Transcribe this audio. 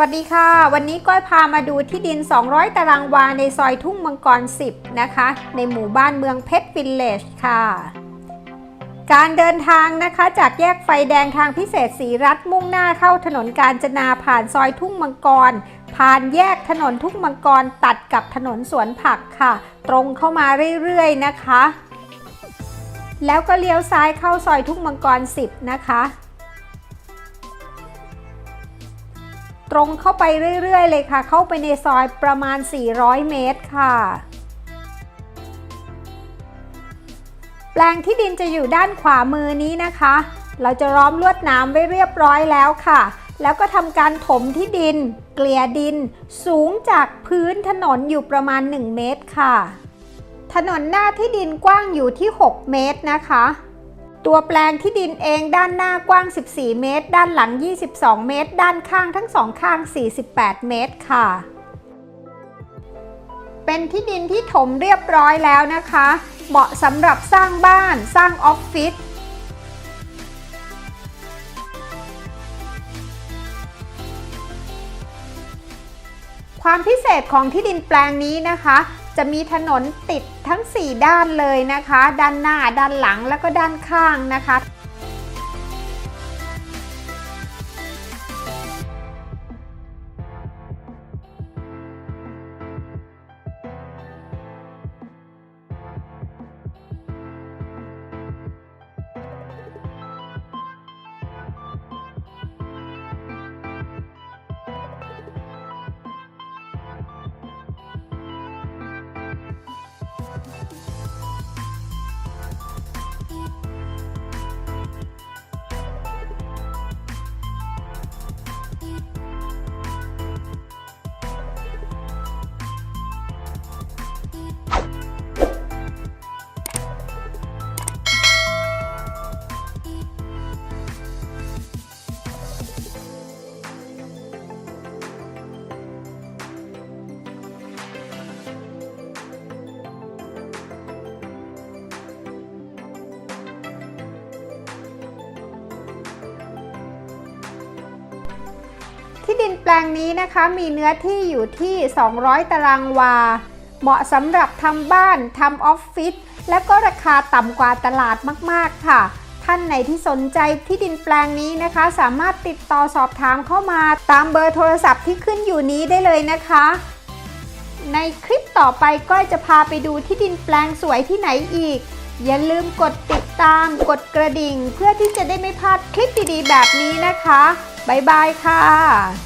วัสดีค่ะ วันนี้ก้อยพามาดูที่ดิน 200 ตารางวาในซอยทุ่งมังกร 10 นะคะ ในหมู่บ้านเมืองเพชรวิลเลจค่ะ การเดินทางนะคะจากแยกไฟแดงทางพิเศษสีรัฐมุ่งหน้าเข้าถนนกาญจนาผ่านซอยทุ่งมังกร ผ่านแยกถนนทุ่งมังกรตัดกับถนนสวนผักค่ะ ตรงเข้ามาเรื่อยๆนะคะ แล้วก็เลี้ยวซ้ายเข้าซอยทุ่งมังกร 10 นะคะ รงเข้าไปเรื่อย ๆ เลยค่ะ เข้าไปในซอยประมาณ 400 เมตรค่ะ แปลงที่ดินจะอยู่ด้านขวามือนี้นะคะ เราจะล้อมลวดน้ำไว้เรียบร้อยแล้วค่ะ แล้วก็ทำการถมที่ดิน เกลี่ยดิน สูงจากพื้นถนนอยู่ประมาณ 1 เมตรค่ะ ถนนหน้าที่ดินกว้างอยู่ที่ 6 เมตรนะคะ ตัวแปลงที่ดินเองด้านหน้ากว้าง 14 เมตร ด้านหลัง 22 เมตร ด้านข้างทั้งสองข้าง 48 เมตรค่ะ เป็นที่ดินที่ถมเรียบร้อยแล้วนะคะ เหมาะสำหรับสร้างบ้านสร้างออฟฟิศความพิเศษของที่ดินแปลงนี้นะคะ จะมีถนนติดทั้ง 4 ด้านเลยนะคะ ด้านหน้าด้านหลังแล้วก็ด้านข้างนะคะ ที่ดินแปลงนี้นะคะมีเนื้อที่อยู่ที่ 200 ตารางวา เหมาะสำหรับทำบ้านทำออฟฟิศและก็ราคาต่ำกว่าตลาดมากๆค่ะ ท่านไหนที่สนใจที่ดินแปลงนี้นะคะ สามารถติดต่อสอบถามเข้ามาตามเบอร์โทรศัพท์ที่ขึ้นอยู่นี้ได้เลยนะคะ ในคลิปต่อไปก้อยจะพาไปดูที่ดินแปลงสวยที่ไหนอีก อย่าลืมกดติดตามกดกระดิ่ง เพื่อที่จะได้ไม่พลาดคลิปดีๆ แบบนี้นะคะ บ๊ายบายค่ะ